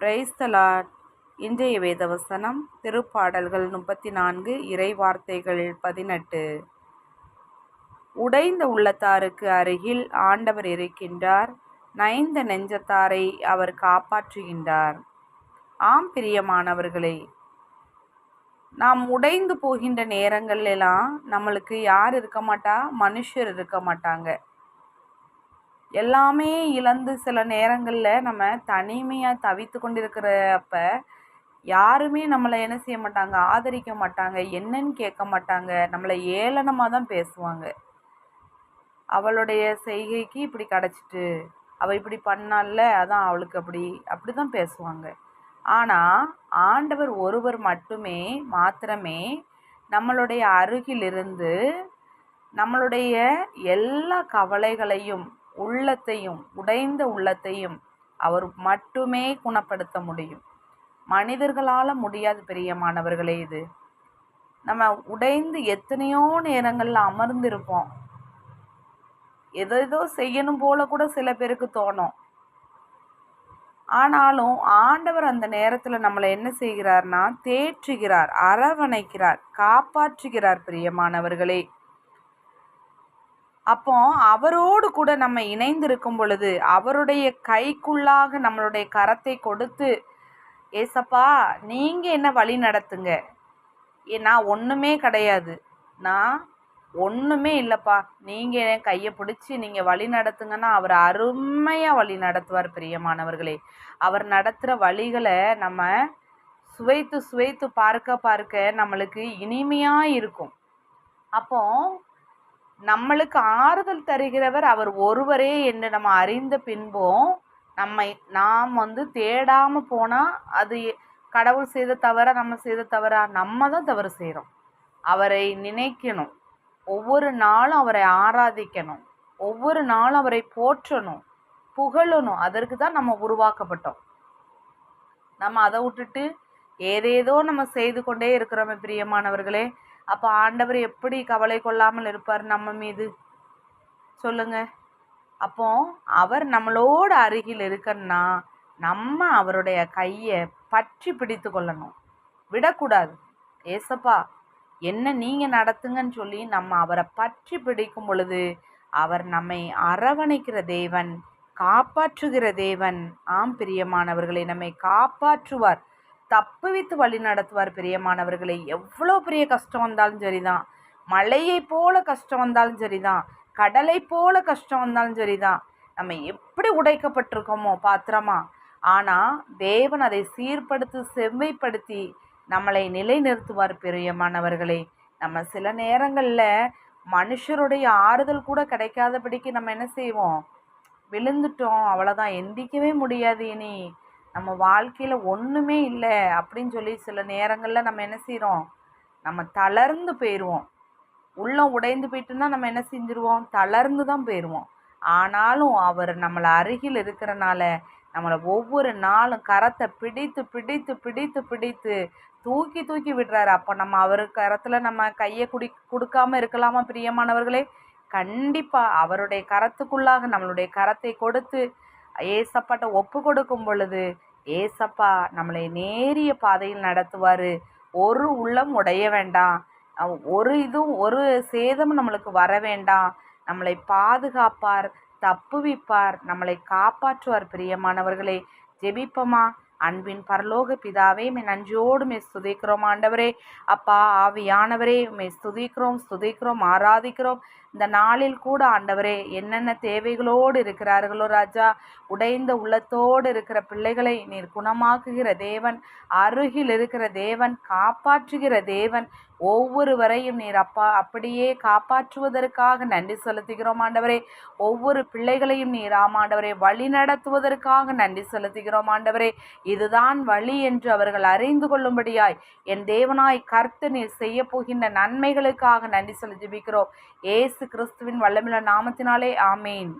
Praise the Lord இன்றைய வேதவசனம் திருப்பாடல்கள் முப்பத்தி நான்கு இறை வார்த்தைகள் பதினெட்டு. உடைந்த உள்ளத்தாருக்கு அருகில் ஆண்டவர் இருக்கின்றார் நைந்த நெஞ்சத்தாரை அவர் காப்பாற்றுகின்றார். ஆம் பிரியமானவர்களே நாம் உடைந்து போகின்ற நேரங்கள் எல்லாம் நம்மளுக்கு யார் இருக்க மாட்டா? மனுஷர் இருக்க மாட்டாங்க. எல்லாமே இழந்து சில நேரங்களில் நம்ம தனிமையாக தவித்து கொண்டிருக்கிறப்ப யாருமே நம்மளை என்ன செய்ய மாட்டாங்க? ஆதரிக்க மாட்டாங்க. என்னன்னு கேட்க மாட்டாங்க. நம்மளை ஏளனமாக தான் பேசுவாங்க. அவளுடைய செய்கைக்கு இப்படி கிடச்சிட்டு அவள் இப்படி பண்ணால அதான் அவளுக்கு அப்படி அப்படி தான் பேசுவாங்க. ஆனால் ஆண்டவர் ஒருவர் மட்டுமே மாத்திரமே நம்மளுடைய அருகிலிருந்து நம்மளுடைய எல்லா கவலைகளையும் உள்ளத்தையும் உடைந்த உள்ளத்தையும் அவர் மட்டுமே குணப்படுத்த முடியும். மனிதர்களால் முடியாது பிரியமானவர்களே இது. நம்ம உடைந்து எத்தனையோ நேரங்களில் அமர்ந்திருப்போம். எதோ செய்யணும் போல கூட சில பேருக்கு தோணும். ஆனாலும் ஆண்டவர் அந்த நேரத்தில் நம்மளை என்ன செய்கிறார்னா தேற்றுகிறார் அரவணைக்கிறார் காப்பாற்றுகிறார் பிரியமானவர்களே. அப்போ அவரோடு கூட நம்ம இணைந்திருக்கும் பொழுது அவருடைய கைக்குள்ளாக நம்மளுடைய கரத்தை கொடுத்து ஏசப்பா நீங்கள் என்ன வழி நடத்துங்க? நான் ஒன்றுமே கிடையாது. நான் ஒன்றுமே இல்லைப்பா. நீங்கள் என் கையை பிடிச்சி நீங்கள் வழி நடத்துங்கன்னா அவர் அருமையாக வழி நடத்துவார் பிரியமானவர்களே. அவர் நடத்துகிற வழிகளை நம்ம சுவைத்து சுவைத்து பார்க்க பார்க்க நம்மளுக்கு இனிமையாக இருக்கும். அப்போ நம்மளுக்கு ஆறுதல் தருகிறவர் அவர் ஒருவரே என்று நம்ம அறிந்த பின்பும் நம்மை நாம் வந்து தேடாமல் போனால் அது கடவுள் செய்த தவற நம்ம செய்த தவறா நம்ம தான் தவறு செய்கிறோம் அவரை நினைக்கணும். ஒவ்வொரு நாளும் அவரை ஆராதிக்கணும். ஒவ்வொரு நாளும் அவரை போற்றணும். புகழணும். அதற்கு தான் நம்ம உருவாக்கப்பட்டோம். நம்ம அதை விட்டுட்டு ஏதேதோ நம்ம செய்து கொண்டே இருக்கிறோமே பிரியமானவர்களே. அப்போ ஆண்டவர் எப்படி கவலை கொள்ளாமல் இருப்பார் நம்ம மீது? சொல்லுங்க. அப்போ அவர் நம்மளோட அருகில் இருக்கன்னா நம்ம அவருடைய கையை பற்றி பிடித்து கொள்ளணும். விடக்கூடாது. ஏசப்பா என்ன நீங்கள் நடத்துங்கன்னு சொல்லி நம்ம அவரை பற்றி பிடிக்கும் பொழுது அவர் நம்மை அரவணைக்கிற தேவன் காப்பாற்றுகிற தேவன். ஆம் பிரியமானவர்களை நம்மை காப்பாற்றுவார். தப்புவித்து வழி நடத்துவார் பிரியமானவர்களை. எவ்வளோ பெரிய கஷ்டம் வந்தாலும் சரிதான். மழையை போல கஷ்டம் வந்தாலும் சரிதான். கடலை போல கஷ்டம் வந்தாலும் சரிதான். நம்ம எப்படி உடைக்கப்பட்டிருக்கோமோ பாத்திரமா? ஆனால் தேவன் அதை சீர்படுத்தி செம்மைப்படுத்தி நம்மளை நிலைநிறுத்துவார் பிரியமானவர்களே. நம்ம சில நேரங்களில் மனுஷருடைய ஆறுதல் கூட கிடைக்காதபடிக்கு நம்ம என்ன செய்வோம்? விழுந்துட்டோம். அவ்வளோதான் எந்திக்கவே முடியாது இனி. நம்ம வாழ்க்கையில் ஒன்றுமே இல்லை அப்படின்னு சொல்லி சில நேரங்களில் நம்ம என்ன செய்கிறோம் நம்ம தளர்ந்து போயிடுவோம் உள்ளம் உடைந்து போயிட்டுன்னா நம்ம என்ன செஞ்சுருவோம்? தளர்ந்து தான் போயிடுவோம் ஆனாலும் அவர் நம்மளை அருகில் இருக்கிறனால நம்மளை ஒவ்வொரு நாளும் கரத்தை பிடித்து பிடித்து பிடித்து பிடித்து தூக்கி தூக்கி விடுறாரு. அப்போ நம்ம அவர் கரத்தில் நம்ம கையை குடி கொடுக்காம இருக்கலாமா பிரியமானவர்களே? கண்டிப்பாக அவருடைய கரத்துக்குள்ளாக நம்மளுடைய கரத்தை கொடுத்து ஏசப்பாட்ட ஒப்பு கொடுக்கும் பொழுது ஏசப்பா நம்மளை நேரிய பாதையில் நடத்துவார். ஒரு உள்ளம் உடைய வேண்டாம். ஒரு இதுவும் ஒரு சேதமும் நம்மளுக்கு வர வேண்டாம். நம்மளை பாதுகாப்பார் தப்புவிப்பார். நம்மளை காப்பாற்றுவார் பிரியமானவர்களே. ஜெபிப்பமா? அன்பின் பரலோக பிதாவே மே நன்றியோடு மே ஸ்துதிக்கிறோம். ஆண்டவரே அப்பா ஆவியானவரே மே ஸ்துதிக்கிறோம் ஸ்துதிக்கிறோம் ஆராதிக்கிறோம். இந்த நாளில் கூட ஆண்டவரே என்னென்ன தேவைகளோடு இருக்கிறார்களோ ராஜா உடைந்த உள்ளத்தோடு இருக்கிற பிள்ளைகளை நீர் குணமாக்குகிற தேவன் அருகில் இருக்கிற தேவன் காப்பாற்றுகிற தேவன் ஒவ்வொருவரையும் நீர் அப்பா அப்படியே காப்பாற்றுவதற்காக நன்றி செலுத்துகிறோம். ஆண்டவரே ஒவ்வொரு பிள்ளைகளையும் நீர் ஆமாண்டவரே வழி நடத்துவதற்காக நன்றி செலுத்துகிறோம். ஆண்டவரே இதுதான் வழி என்று அவர்கள் அறிந்து கொள்ளும்படியாய் என் தேவனாய் கர்த்து நீர் செய்ய போகின்ற நன்மைகளுக்காக நன்றி செலுத்திக்கிறோம் ஏசு கிறிஸ்துவின் வல்லமில்ல நாமத்தினாலே ஆமேன்.